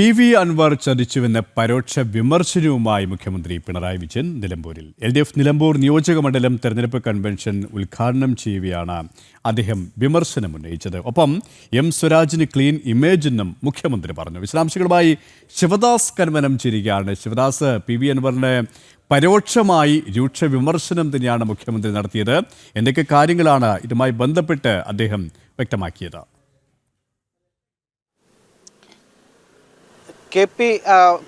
P V Anwar ചതിച്ചുവെന്ന പരോക്ഷ വിമർശനവുമായി മുഖ്യമന്ത്രി പിണറായി വിജയൻ നിലമ്പൂരിൽ. എൽ ഡി എഫ് നിലമ്പൂർ നിയോജക മണ്ഡലം തെരഞ്ഞെടുപ്പ് കൺവെൻഷൻ ഉദ്ഘാടനം ചെയ്യുകയാണ് അദ്ദേഹം വിമർശനം ഉന്നയിച്ചത്. ഒപ്പം എം സ്വരാജിന് ക്ലീൻ ഇമേജ് എന്നും മുഖ്യമന്ത്രി പറഞ്ഞു. വിശദാംശങ്ങളുമായി ശിവദാസ് കന്മനം ചെയ്യുകയാണ് ശിവദാസ് പി വി അൻവറിന് പരോക്ഷമായി രൂക്ഷ വിമർശനം തന്നെയാണ് മുഖ്യമന്ത്രി നടത്തിയത്. എന്തൊക്കെ കാര്യങ്ങളാണ് ഇതുമായി ബന്ധപ്പെട്ട് അദ്ദേഹം വ്യക്തമാക്കിയത്? കെ പി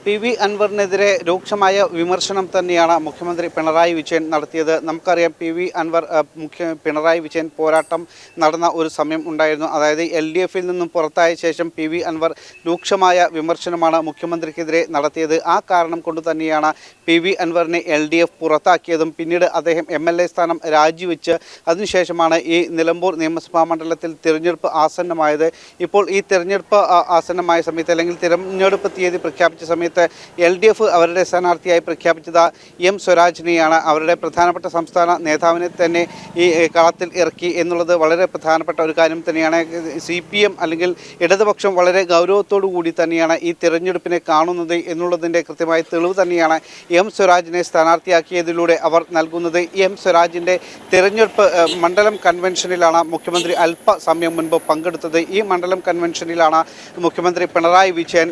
പി വി അൻവറിനെതിരെ രൂക്ഷമായ വിമർശനം തന്നെയാണ് മുഖ്യമന്ത്രി പിണറായി വിജയൻ നടത്തിയത്. നമുക്കറിയാം പി വി അൻവർ മുഖ്യ പിണറായി വിജയൻ പോരാട്ടം നടന്ന ഒരു സമയം ഉണ്ടായിരുന്നു. അതായത് എൽ ഡി എഫിൽ നിന്നും പുറത്തായ ശേഷം പി വി അൻവർ രൂക്ഷമായ വിമർശനമാണ് മുഖ്യമന്ത്രിക്കെതിരെ നടത്തിയത്. ആ കാരണം കൊണ്ട് തന്നെയാണ് പി വി അൻവറിനെ എൽ ഡി എഫ് പുറത്താക്കിയതും പിന്നീട് അദ്ദേഹം എം എൽ എ സ്ഥാനം രാജിവെച്ച് അതിനുശേഷമാണ് ഈ നിലമ്പൂർ നിയമസഭാ മണ്ഡലത്തിൽ തിരഞ്ഞെടുപ്പ് ആസന്നമായത്. ഇപ്പോൾ ഈ തിരഞ്ഞെടുപ്പ് ആസന്നമായ സമയത്ത് അല്ലെങ്കിൽ തിരഞ്ഞെടുപ്പ് തീയതി പ്രഖ്യാപിച്ച സമയത്ത് എൽ ഡി എഫ് അവരുടെ സ്ഥാനാർത്ഥിയായി പ്രഖ്യാപിച്ചത് എം സ്വരാജിനെയാണ്. അവരുടെ പ്രധാനപ്പെട്ട സംസ്ഥാന നേതാവിനെ തന്നെ ഈ കളത്തിൽ ഇറക്കി എന്നുള്ളത് വളരെ പ്രധാനപ്പെട്ട ഒരു കാര്യം തന്നെയാണ്. സി പി എം അല്ലെങ്കിൽ ഇടതുപക്ഷം വളരെ ഗൗരവത്തോടു കൂടി തന്നെയാണ് ഈ തിരഞ്ഞെടുപ്പിനെ കാണുന്നത് എന്നുള്ളതിന്റെ കൃത്യമായ തെളിവ് തന്നെയാണ് എം സ്വരാജിനെ സ്ഥാനാർത്ഥിയാക്കിയതിലൂടെ അവർ നൽകുന്നത്. എം സ്വരാജിന്റെ തിരഞ്ഞെടുപ്പ് മണ്ഡലം കൺവെൻഷനിലാണ് മുഖ്യമന്ത്രി അല്പസമയം മുൻപ് പങ്കെടുത്തത്. ഈ മണ്ഡലം കൺവെൻഷനിലാണ് മുഖ്യമന്ത്രി പിണറായി വിജയൻ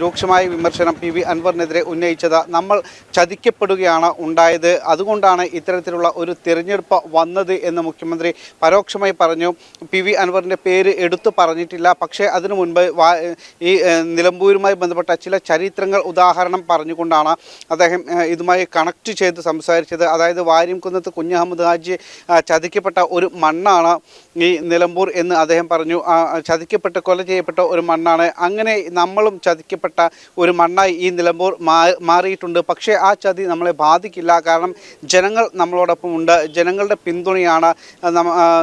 രൂക്ഷമായ വിമർശനം പി വി അൻവറിനെതിരെ ഉന്നയിച്ചത് നമ്മൾ ചതിക്കപ്പെടുകയാണ് ഉണ്ടായത്. അതുകൊണ്ടാണ് ഇത്തരത്തിലുള്ള ഒരു തിരഞ്ഞെടുപ്പ് വന്നത് എന്ന് മുഖ്യമന്ത്രി പരോക്ഷമായി പറഞ്ഞു. പി വി അൻവറിന്റെ പേര് എടുത്തു പറഞ്ഞിട്ടില്ല. പക്ഷേ അതിനു മുൻപ് ഈ നിലമ്പൂരുമായി ബന്ധപ്പെട്ട ചില ചരിത്രങ്ങൾ ഉദാഹരണം പറഞ്ഞുകൊണ്ടാണ് അദ്ദേഹം ഇതുമായി കണക്ട് ചെയ്ത് സംസാരിച്ചത്. അതായത് വാര്യംകുന്നത്ത് കുഞ്ഞഹമ്മദ് ഹാജി ചതിക്കപ്പെട്ട ഒരു മണ്ണാണ് ഈ നിലമ്പൂർ എന്ന് അദ്ദേഹം പറഞ്ഞു. ചതിക്കപ്പെട്ട് കൊല ചെയ്യപ്പെട്ട ഒരു മണ്ണാണ്. അങ്ങനെ നമ്മളും ചതിക്കപ്പെട്ട ഒരു മണ്ണായി ഈ നിലമ്പൂർ മാറിയിട്ടുണ്ട്. പക്ഷേ ആ ചതി നമ്മളെ ബാധിക്കില്ല. കാരണം ജനങ്ങൾ നമ്മളോടൊപ്പം ഉണ്ട്. ജനങ്ങളുടെ പിന്തുണയാണ്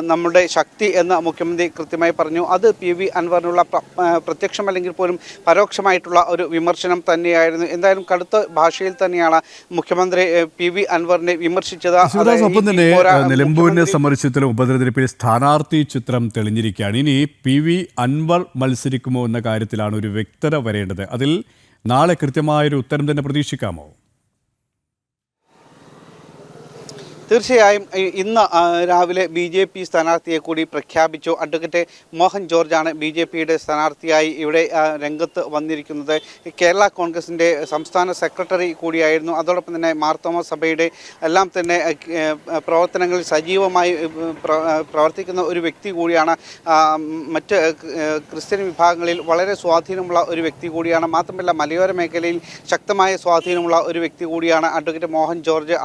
നമ്മുടെ ശക്തി എന്ന് മുഖ്യമന്ത്രി കൃത്യമായി പറഞ്ഞു. അത് പി വി അൻവറിനുള്ള പ്ര- പ്രത്യക്ഷം അല്ലെങ്കിൽ പോലും പരോക്ഷമായിട്ടുള്ള ഒരു വിമർശനം തന്നെയായിരുന്നു. എന്തായാലും കടുത്ത ഭാഷയിൽ തന്നെയാണ് മുഖ്യമന്ത്രി പി വി അൻവറിനെ വിമർശിച്ചത്. ഒപ്പം തന്നെ നിലമ്പൂരിനെ സംബന്ധിച്ചിടത്തോളം ഉപതെരഞ്ഞെടുപ്പിൽ സ്ഥാനാർത്ഥി ചിത്രം തെളിഞ്ഞിരിക്കുകയാണ്. ഇനി പി വി അൻവർ മത്സരിക്കുമോ എന്ന കാര്യത്തിലാണ് ഒരു വ്യക്തത വരേണ്ടത്. അതിൽ നാളെ കൃത്യമായൊരു ഉത്തരം തന്നെ പ്രതീക്ഷിക്കാമോ? തീർച്ചയായും ഇന്ന് രാവിലെ ബി ജെ പി സ്ഥാനാർത്ഥിയെ കൂടി പ്രഖ്യാപിച്ചു. അഡ്വക്കേറ്റ് മോഹൻ ജോർജാണ് ബി ജെ പിയുടെ സ്ഥാനാർത്ഥിയായി ഇവിടെ രംഗത്ത് വന്നിരിക്കുന്നത്. കേരള കോൺഗ്രസിന്റെ സംസ്ഥാന സെക്രട്ടറി കൂടിയായിരുന്നു. അതോടൊപ്പം തന്നെ മാർത്തോമ സഭയുടെ എല്ലാം തന്നെ പ്രവർത്തനങ്ങളിൽ സജീവമായി പ്രവർത്തിക്കുന്ന ഒരു വ്യക്തി കൂടിയാണ്. മറ്റ് ക്രിസ്ത്യൻ വിഭാഗങ്ങളിൽ വളരെ സ്വാധീനമുള്ള ഒരു വ്യക്തി കൂടിയാണ്. മാത്രമല്ല മലയോര മേഖലയിൽ ശക്തമായ സ്വാധീനമുള്ള ഒരു വ്യക്തി കൂടിയാണ് അഡ്വക്കേറ്റ് മോഹൻ ജോർജ്.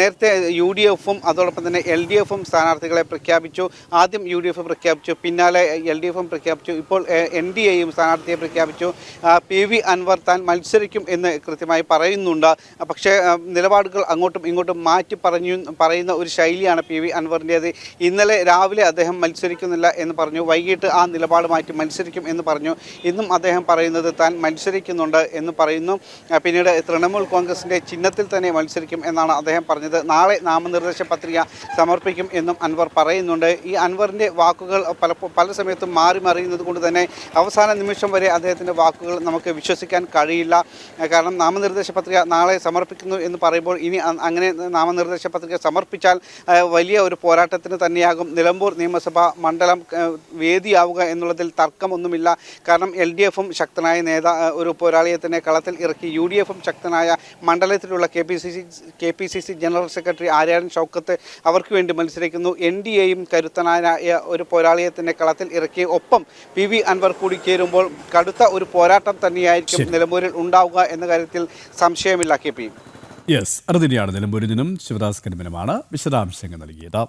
നേരത്തെ യു ഡി എഫും അതോടൊപ്പം തന്നെ എൽ ഡി എഫും സ്ഥാനാർത്ഥികളെ പ്രഖ്യാപിച്ചു. ആദ്യം യു ഡി എഫ് പ്രഖ്യാപിച്ചു പിന്നാലെ എൽ ഡി എഫും പ്രഖ്യാപിച്ചു. ഇപ്പോൾ എൻ ഡി എയും സ്ഥാനാർത്ഥിയെ പ്രഖ്യാപിച്ചു. പി വി അൻവർ താൻ മത്സരിക്കും എന്ന് കൃത്യമായി പറയുന്നുണ്ട്. പക്ഷേ നിലപാടുകൾ അങ്ങോട്ടും ഇങ്ങോട്ടും മാറ്റി പറഞ്ഞു പറയുന്ന ഒരു ശൈലിയാണ് പി വി അൻവറിന്റേത്. ഇന്നലെ രാവിലെ അദ്ദേഹം മത്സരിക്കുന്നില്ല എന്ന് പറഞ്ഞു. വൈകിട്ട് ആ നിലപാട് മാറ്റി മത്സരിക്കും എന്ന് പറഞ്ഞു. ഇന്നും അദ്ദേഹം പറയുന്നത് താൻ മത്സരിക്കുന്നുണ്ട് എന്ന് പറയുന്നു. പിന്നീട് തൃണമൂൽ കോൺഗ്രസിന്റെ ചിഹ്നത്തിൽ തന്നെ മത്സരിക്കും എന്നാണ് അദ്ദേഹം പറഞ്ഞത്. നാളെ നാമനിർദ്ദേശ പത്രിക സമർപ്പിക്കും എന്നും അൻവർ പറയുന്നുണ്ട്. ഈ അൻവറിന്റെ വാക്കുകൾ പല പല സമയത്തും മാറി മറിയുന്നത് കൊണ്ട് തന്നെ അവസാന നിമിഷം വരെ അദ്ദേഹത്തിന്റെ വാക്കുകൾ നമുക്ക് വിശ്വസിക്കാൻ കഴിയില്ല. കാരണം നാമനിർദ്ദേശ പത്രിക നാളെ സമർപ്പിക്കുന്നു എന്ന് പറയുമ്പോൾ ഇനി അങ്ങനെ നാമനിർദ്ദേശ പത്രിക സമർപ്പിച്ചാൽ വലിയ ഒരു പോരാട്ടത്തിന് തന്നെയാകും. നിലമ്പൂർ നിയമസഭാ മണ്ഡലം വേദിയാവുക എന്നുള്ളതിൽ തർക്കമൊന്നുമില്ല. കാരണം എൽ ഡി എഫും ശക്തനായ നേതാ ഒരു പോരാളിയെ തന്നെ കളത്തിൽ ഇറക്കി. യു ഡി എഫും ശക്തനായ മണ്ഡലത്തിലുള്ള K P C C K P C C general secretary Aryadan Shoukath അവർക്ക് വേണ്ടി മത്സരിക്കുന്നു. എൻ ഡി എയും കരുത്തനായ ഒരു പോരാളിയെ തന്നെ കളത്തിൽ ഇറക്കി. ഒപ്പം പി വി അൻവർ കൂടി ചേരുമ്പോൾ കടുത്ത ഒരു പോരാട്ടം തന്നെയായിരിക്കും നിലമ്പൂരിൽ ഉണ്ടാവുക എന്ന കാര്യത്തിൽ സംശയമില്ല കെ പി. യെസ് അത് തന്നെയാണ് നിലമ്പൂരിൽ നിന്നും ശിവദാസ് കരിമനുമാണ് വിശദാംശങ്ങൾ നൽകിയത്.